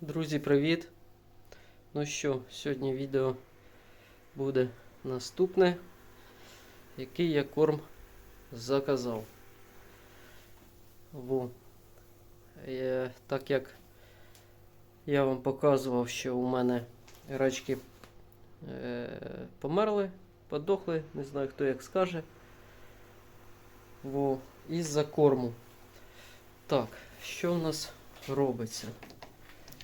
Друзі, привіт! Ну що, сьогодні відео буде наступне, який я корм заказав. Во. Е, так як я вам показував, що у мене рачки е, померли, подохли, не знаю хто як скаже. Во. Із-за корму. Так, що в нас робиться?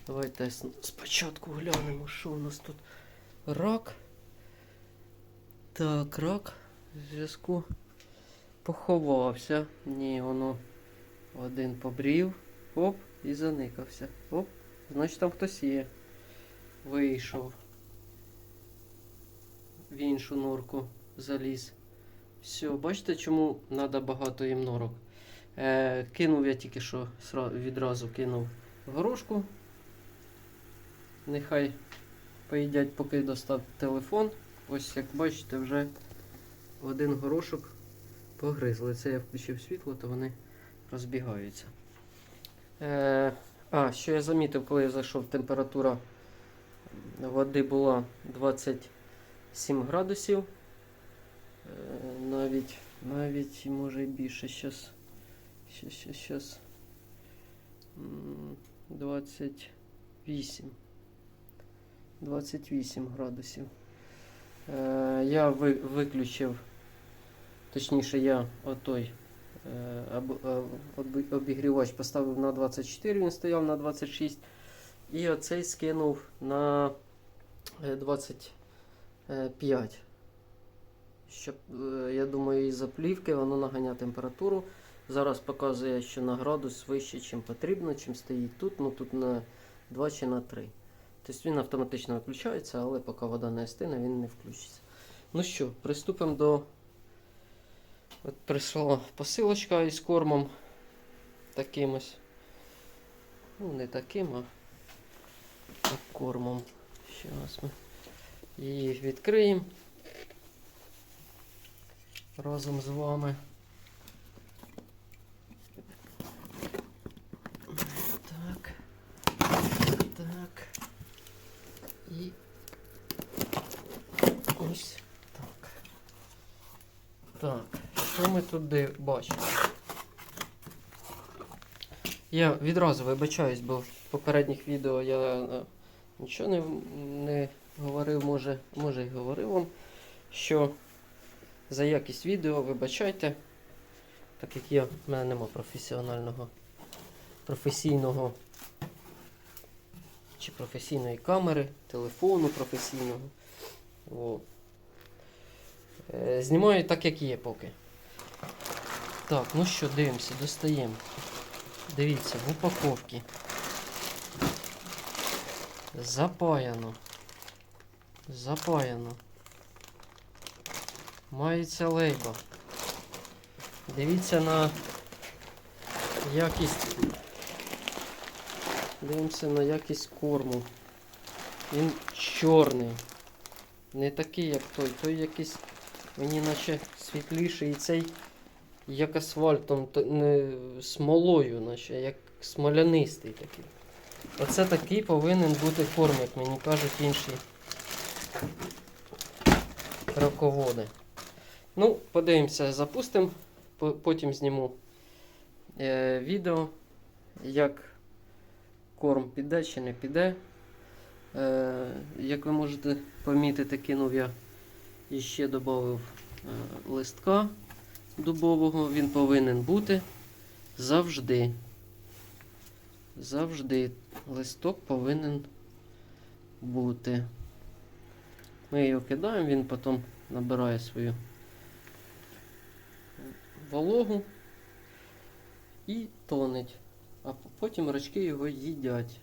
Давайте спочатку глянемо, що у нас тут. Рак. Так, рак в зв'язку поховався. Ні, воно один побрів. Оп, і заникався. Оп, значить там хтось є. Вийшов. В іншу норку заліз. Все, бачите, чому треба багато їм норок? Е, кинув я тільки що відразу кинув горошку. Нехай поїдять, поки достав телефон. Ось як бачите, вже один горошок погризли. Це я включив світло, то вони розбігаються. Е, а, що я замітив, коли я зайшов, температура води була 27 градусів. Е, навіть, навіть може і більше. Щас, щас, щас, щас. 28. 28 градусів. Е, я ви, виключив, точніше, я отой е, е, об- обігрівач поставив на 24, він стояв на 26. І оцей скинув на е, 25. Щоб, е, я думаю, із-за плівки воно наганяє температуру. Зараз показує, що на градус вище, чим потрібно, чим стоїть тут. Ну тут на 2 чи на 3. Тобто він автоматично виключається, але поки вода не остине, він не включиться. Ну що, приступимо до. От прийшла посилочка із кормом такимось. Ну, не таким, а кормом. Зараз ми її відкриємо разом з вами. Так. Так. І ось так. Так, що ми туди бачимо? Я відразу вибачаюсь, бо в попередніх відео я е, нічого не, не говорив, може, може і говорив вам, що за якість відео вибачайте, так як я, в мене нема професіонального, професійного чи професійної камери, телефону професійного. О. Е, знімаю так, як є поки. Так, ну що, дивимося, достаємо. Дивіться, в упаковці. Запаяно. Запаяно. Мається лейба. Дивіться на якість. Дивимося на якість корму. Він чорний. Не такий, як той. Той якийсь мені наче світліший і цей як асфальтом, не смолою, наче, як смолянистий такий. Оце такий повинен бути корм, як мені кажуть інші раководи. Ну, подивимося, запустимо, потім зніму е, відео, як корм піде чи не піде. Е, як ви можете помітити, кинув я і ще додав е, листка дубового. Він повинен бути завжди. Завжди листок повинен бути. Ми його кидаємо, він потім набирає свою вологу і тонеть. А потім рачки його їдять.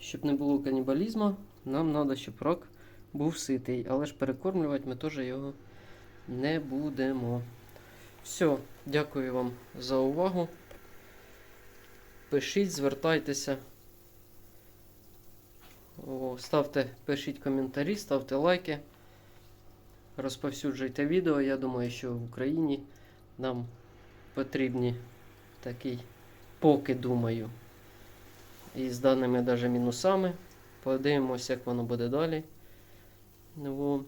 Щоб не було канібалізму, нам треба, щоб рак був ситий. Але ж перекормлювати ми теж його не будемо. Все, дякую вам за увагу. Пишіть, звертайтеся. О, ставте, пишіть коментарі, ставте лайки. Розповсюджуйте відео. Я думаю, що в Україні нам потрібні такий, поки думаю, і з даними даже мінусами. Подивимося, як воно буде далі. Ну,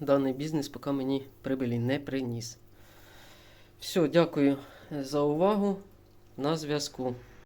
даний бізнес поки мені прибилі не приніс. Все, дякую за увагу. На зв'язку.